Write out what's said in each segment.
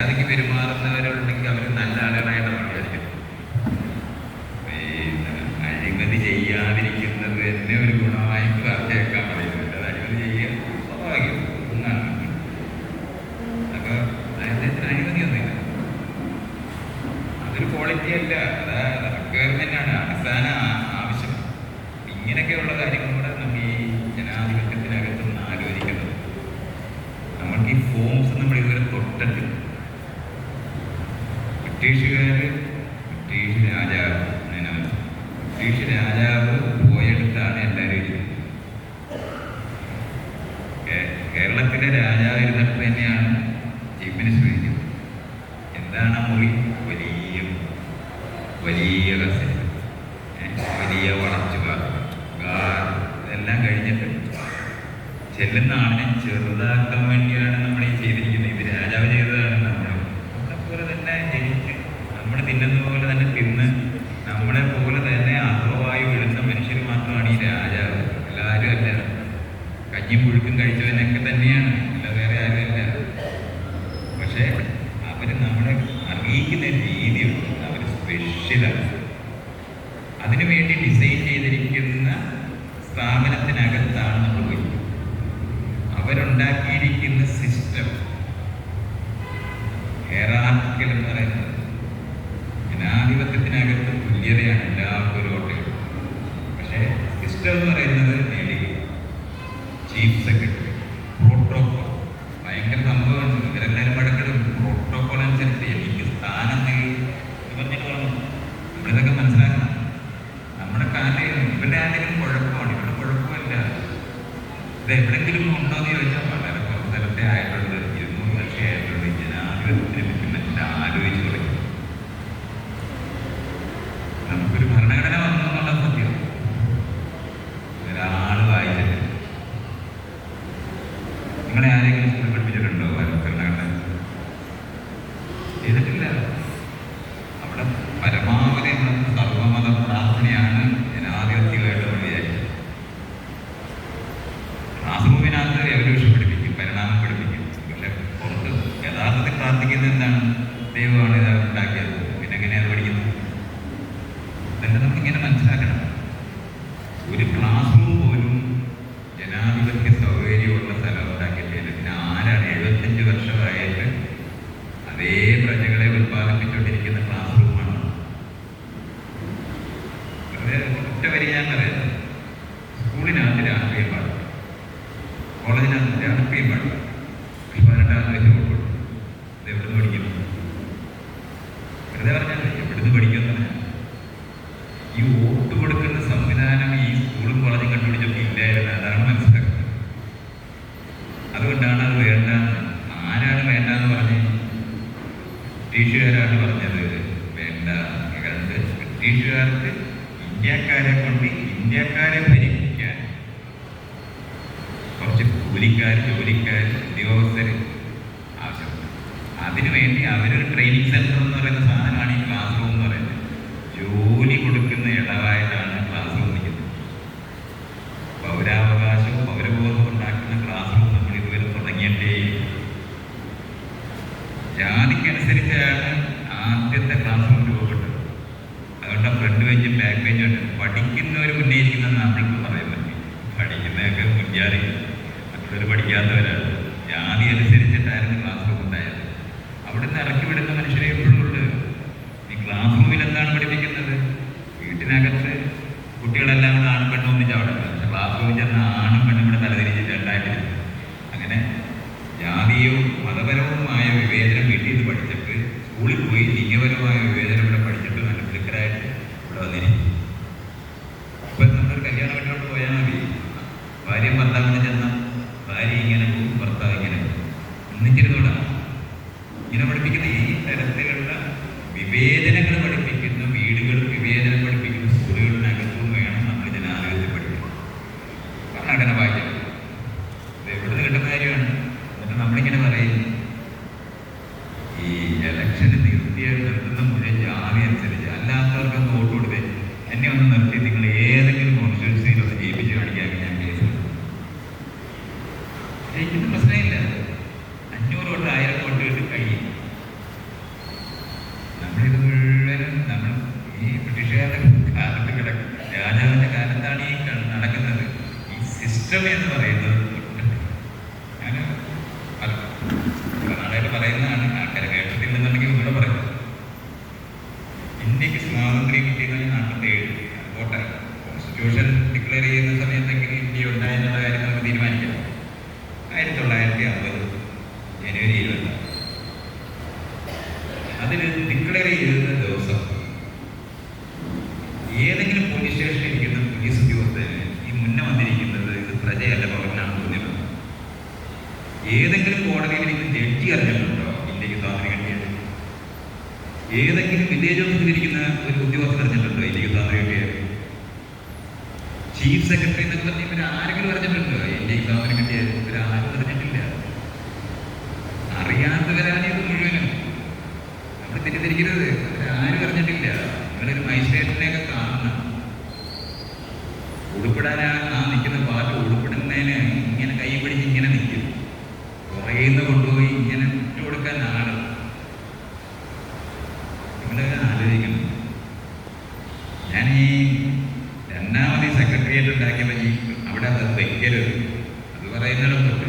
അതിക്ക് പെരുമാറുന്നവരുണ്ടെങ്കിൽ അവർ നല്ല ആളുകളായിട്ട് വിചാരിക്കുന്നു ഈ അഴിമതി ചെയ്യാതിരിക്കുന്നത് തന്നെ ഒരു ഗുണമായി ചർച്ചയാക്കാൻ പറയുന്നുണ്ട് അഴിമതി ചെയ്യുക സ്വാഭാവികം. ഒന്നാണ്. അപ്പൊ അദ്ദേഹത്തിന് അഴിമതിയൊന്നുമില്ല അതൊരു ക്വാളിറ്റി അല്ല. റിക്വയർമെന്റ് ആണ് അടിസ്ഥാന ആവശ്യം. ഇങ്ങനെയൊക്കെയുള്ള കാര്യങ്ങൾ കൂടെ നമ്മൾ ഈ ജനാധിപത്യത്തിനകത്തൊന്ന് ആലോചിക്കുന്നത് നമ്മൾക്ക് ഈ ഫോംസ് നമ്മൾ ഇതുവരെ തൊട്ടിട്ടില്ല ബ്രിട്ടീഷുകാർ ബ്രിട്ടീഷ് രാജാവ് ബ്രിട്ടീഷ് രാജാവ് പോയെടുത്താണ് എല്ലാവരും കേരളത്തിലെ രാജാവ് ഇരുന്നപ്പോൾ തന്നെയാണ് മിനിസ്റ്റർ ഇരിക്കുന്നത് എന്താണ് ആ മുറി? വലിയ വലിയ കസേര. വലിയ വളച്ചുകാർ ഗാർ ഇതെല്ലാം കഴിഞ്ഞിട്ട് ചെല്ലുന്ന ആളിനെ ചെറുതാക്കാൻ വേണ്ടിയാണ് നമ്മൾ ഈ ചെയ്തിരിക്കുന്നത്. ഇത് രാജാവ് ചെയ്തതാണ് നമ്മൾ നമ്മളെ പോലെ തന്നെ ജനിച്ച് നമ്മൾ തന്നെ തിന്ന് നമ്മളെ പോലെ തന്നെ അർത്ഥവായു വിഴുന്ന മനുഷ്യർ മാത്രമാണ് ഈ രാജാവ്. എല്ലാവരും അല്ല. കഞ്ഞിയും പുഴുക്കും കഴിച്ചവനൊക്കെ തന്നെയാണ്. അല്ല വേറെ ആരുമല്ല പക്ഷേ അവർ നമ്മളെ അറിയിക്കുന്ന രീതിയുണ്ട്. അവർ സ്പെഷ്യലാണ് അതിനു വേണ്ടി ഡിസൈൻ ചെയ്തിരിക്കുന്ന സ്ഥാപനത്തിനകത്താണ് നമ്മൾ പോയി. അവരുണ്ടാക്കിയിരിക്കുന്ന സിസ്റ്റം ഹെറാർക്കിക്കൽ എന്ന് പറയുന്നത്. ജനാധിപത്യത്തിനകത്ത് തുല്യതയാണ് എല്ലാവർക്കും വോട്ടുകൾ പക്ഷേ സിസ്റ്റം എന്ന് പറയുന്നത് നേടി ചീഫ് സെക്രട്ടറി പ്രോട്ടോകോൾ ഭയങ്കര സംഭവമാണ്. ഇവരെല്ലാവരും പടക്കളും പ്രോട്ടോകോൾ അനുസരിച്ച് എനിക്ക് സ്ഥാനം നൽകി ഇവർക്ക് നമ്മളിതൊക്കെ മനസ്സിലാക്കണം. നമ്മുടെ കാലയിൽ ഇവരുടെ ആരെങ്കിലും കുഴപ്പമാണ്. ഇവിടെ കുഴപ്പമില്ല. ഇത് എവിടെങ്കിലും ഉണ്ടോ എന്ന് ചോദിച്ചാൽ വളരെ കുറച്ച് സ്ഥലത്തെ ആയിട്ടുള്ളത് ഇരുന്നൂറ് ലക്ഷം ആയിട്ടുള്ളത് ജനാധിപത്യത്തിന് മനുഷ്യൻ ആലോചിച്ച് തുടങ്ങി. നിങ്ങളെ ആരെങ്കിലും സ്കൂളിൽ പഠിപ്പിച്ചിട്ടുണ്ടോ ഭരണഘടന? ചെയ്തിട്ടില്ല. അവിടെ പരമാവധി സർവമത പ്രാർത്ഥനയാണ് ജനാധിപത്യമായിട്ട് വിചാരിച്ചത് ക്ലാസ് റൂമിനകത്ത് എവല്യൂഷൻ പഠിപ്പിക്കും പരിണാമം പഠിപ്പിക്കും പക്ഷെ പുറത്ത് യഥാർത്ഥത്തിൽ പ്രാർത്ഥിക്കുന്നത് എന്താണ്? ദൈവമാണ് ഇത് ഉണ്ടാക്കിയത്. പിന്നെ എങ്ങനെയാണ് പഠിക്കുന്നത് ഇതെല്ലാം നമുക്കിങ്ങനെ മനസ്സിലാക്കണം. ഒരു ക്ലാസ് റൂം പോലും ജനാധിപത്യ പറയുന്നത് സ്കൂളിനകത്ത് രാഷ്ട്രീയം പാടില്ല കോളേജിനകത്ത് രാഷ്ട്രീയം പാടില്ല പക്ഷെ പതിനെട്ടാം വയസ്സ് കൊടുക്കും. ഇത് എവിടുന്ന് പഠിക്കുന്നു വെറുതെ പറഞ്ഞാൽ എവിടുന്ന് ഈ വോട്ട് കൊടുക്കുന്ന സംവിധാനം ഈ സ്കൂളും കോളേജും കണ്ടുപിടിച്ചൊക്കെ ഇല്ലായിരുന്നു. അതാണ് മനസ്സിലാക്കുന്നത്. അതുകൊണ്ടാണ് അത് വേണ്ട ആരാണ് വേണ്ടെന്ന് പറഞ്ഞ് ബ്രിട്ടീഷുകാരാണ് പറഞ്ഞത്. വേണ്ട ബ്രിട്ടീഷുകാർക്ക് ഇന്ത്യക്കാരെ കൊണ്ട് ഇന്ത്യക്കാരെ ഭരിക്കാൻ കുറച്ച് കൂലിക്കാർ ജോലിക്കാർ ഉദ്യോഗസ്ഥർ ആവശ്യമുണ്ട് അതിനുവേണ്ടി അവരൊരു ട്രെയിനിങ് സെന്റർ എന്ന് പറയുന്ന സാധനമാണ് ഈ ക്ലാസ് റൂം എന്ന് പറയുന്നത്. ജോലി കൊടുക്കുന്ന ഇടവായിട്ടാണ് ക്ലാസ് റൂം നിൽക്കുന്നത് പൗരാവകാശവും പൗരബോധവും ഉണ്ടാക്കുന്ന ക്ലാസ് റൂം നമ്മൾ ഇതുവരെ തുടങ്ങിയിട്ടേ ജാതിക്കനുസരിച്ചാണ് ആദ്യത്തെ മുൻജാതി മറ്റുള്ളവർ പഠിക്കാത്തവരാണ്. ജാതി അനുസരിച്ചിട്ടായിരുന്നു ക്ലാസ് റൂം ഉണ്ടായത്. അവിടുന്ന് ഇറക്കി വിടുന്ന മനുഷ്യരെ എപ്പോഴും ഉണ്ട്. ഈ ക്ലാസ് റൂമിൽ എന്താണ് പഠിപ്പിക്കുന്നത്? വീട്ടിനകത്ത് കുട്ടികളെല്ലാം കൂടെ ആണും പെണ്ണും ഒന്നിച്ച് അവിടെ. ക്ലാസ് റൂമിൽ ചെന്ന ആണും പെണ്ണും കൂടെ തലതിരിച്ച് രണ്ടായിട്ട് അങ്ങനെ ഭർത്താവിന് ചെന്ന ഭാര്യ ഇങ്ങനെ പോകും ഭർത്താവ് ഇങ്ങനെ പോകും. ഒന്നിച്ചിരുന്നൂടാ. ഇങ്ങനെ പഠിപ്പിക്കുന്ന ഈ തരത്തിലുള്ള വിവേചനങ്ങൾ പഠിപ്പിക്കുന്ന ജയിച്ചിട്ട് പ്രശ്നമില്ല. അഞ്ഞൂറ് തൊട്ട് ആയിരം കൊണ്ട് കിട്ടി കഴിയും നമ്മളിത് മുഴുവനും നമ്മൾ ഈ ബ്രിട്ടീഷുകാരുടെ കാലത്ത് കിടക്കും രാജാവിന്റെ കാലത്താണ് ഈ നടക്കുന്നത്. ഈ സിസ്റ്റം എന്ന് പറയുന്നത് ഞാൻ നാളെ പറയുന്നതാണ് ആൾക്കാർ കേട്ടിട്ടില്ലെന്നുണ്ടെങ്കിൽ ഇവിടെ പറയുന്നത് ഇന്ത്യയ്ക്ക് സ്വാതന്ത്ര്യം കിട്ടിയത് നാൽപ്പത്തേഴ്. കോട്ടെ കോൺസ്റ്റിറ്റ്യൂഷൻ ഡിക്ലെയർ ചെയ്യുന്ന സമയത്തെങ്കിലും ഇന്ത്യ ഉണ്ടായെന്നുള്ള കാര്യം നമുക്ക് തീരുമാനിക്കാം. ആയിരത്തി തൊള്ളായിരത്തി അറുപത് ജനുവരി ഇരുപത്തി അതിൽ ഡിക്ലെയർ ചെയ്യുന്ന ദിവസം ഏതെങ്കിലും പോലീസ് സ്റ്റേഷനിൽ ഇരിക്കുന്ന പോലീസ് ഉദ്യോഗസ്ഥന് ഈ മുന്നേ വന്നിരിക്കുന്നത് ഇത് പ്രജയല്ല പൗരനാണെന്ന് തോന്നിയത് ഏതെങ്കിലും കോടതിയിൽ ഇരിക്കുന്ന ജഡ്ജി അറിഞ്ഞിട്ടുണ്ടോ? ഇന്ത്യയ്ക്ക് സ്വാതന്ത്ര്യം കിട്ടിയത്? ഏതെങ്കിലും വില്ലേജ് ഓഫീസിൽ ഇരിക്കുന്ന ഒരു ഉദ്യോഗസ്ഥൻ അറിഞ്ഞിട്ടുണ്ടോ? ഇന്ത്യയ്ക്ക് സ്വാതന്ത്ര്യം കിട്ടിയത്? ചീഫ് സെക്രട്ടറി എന്നൊക്കെ പറഞ്ഞ ഇവർ ആരെങ്കിലും അറിഞ്ഞിട്ടുണ്ടോ? ഇന്ത്യയ്ക്ക് സ്വാതന്ത്ര്യം കിട്ടിയത് ഇവരാരും അറിഞ്ഞിട്ടില്ല അറിയാത്തവരാണ് ഇത് മുഴുവനും നമ്മൾ തെറ്റിദ്ധരിക്കരുത്. ആരും അറിഞ്ഞിട്ടില്ല. നിങ്ങളൊരു മജിസ്ട്രേറ്റിനെയൊക്കെ കാണണം. ഉൾപ്പെടാൻ ആ നിൽക്കുന്ന പാട്ട് ഉടുപ്പിടുന്നതിന് ഇങ്ങനെ കൈ പിടിച്ച് ഇങ്ങനെ നിൽക്കും. കുറേന്ന് കൊണ്ടുപോയി ഇങ്ങനെ ഇട്ട് കൊടുക്കാൻ ആൾ. നിങ്ങളൊക്കെ ആലോചിക്കണം. ഞാൻ ഈ രണ്ടാമത് ഈ സെക്രട്ടേറിയറ്റ് ഉണ്ടാക്കിയപ്പോൾ ഈ അവിടെ അത് വെക്കരുത്. അത് പറയുന്നിടത്തൊട്ട്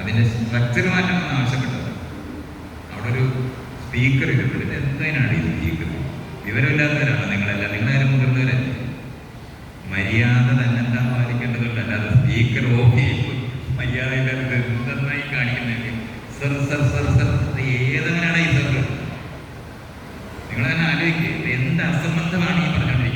അതിന്റെ സ്ട്രക്ചർ മാറ്റം ആവശ്യപ്പെട്ടത് സ്പീക്കർ ഇത് എന്തിനാണ് ഈ സ്പീക്കർ വിവരമില്ലാത്തവരാണ് നിങ്ങളെല്ലാം? നിങ്ങളാരും മുതിർന്നവരല്ലേ മര്യാദ തന്നെ എന്താ പാലിക്കേണ്ടതുണ്ട്? അല്ലാതെ സ്പീക്കർ ഓഫ് ചെയ്യും മര്യാദ ഇല്ലാത്തത് കാണിക്കുന്നത് സർ സർ സർ സർ ഏതവനാണ് ഈ സർ നിങ്ങൾ തന്നെ ആലോചിക്കുക എന്ത് അസംബന്ധമാണ് ഈ പറഞ്ഞുകൊണ്ടിരിക്കുന്നത്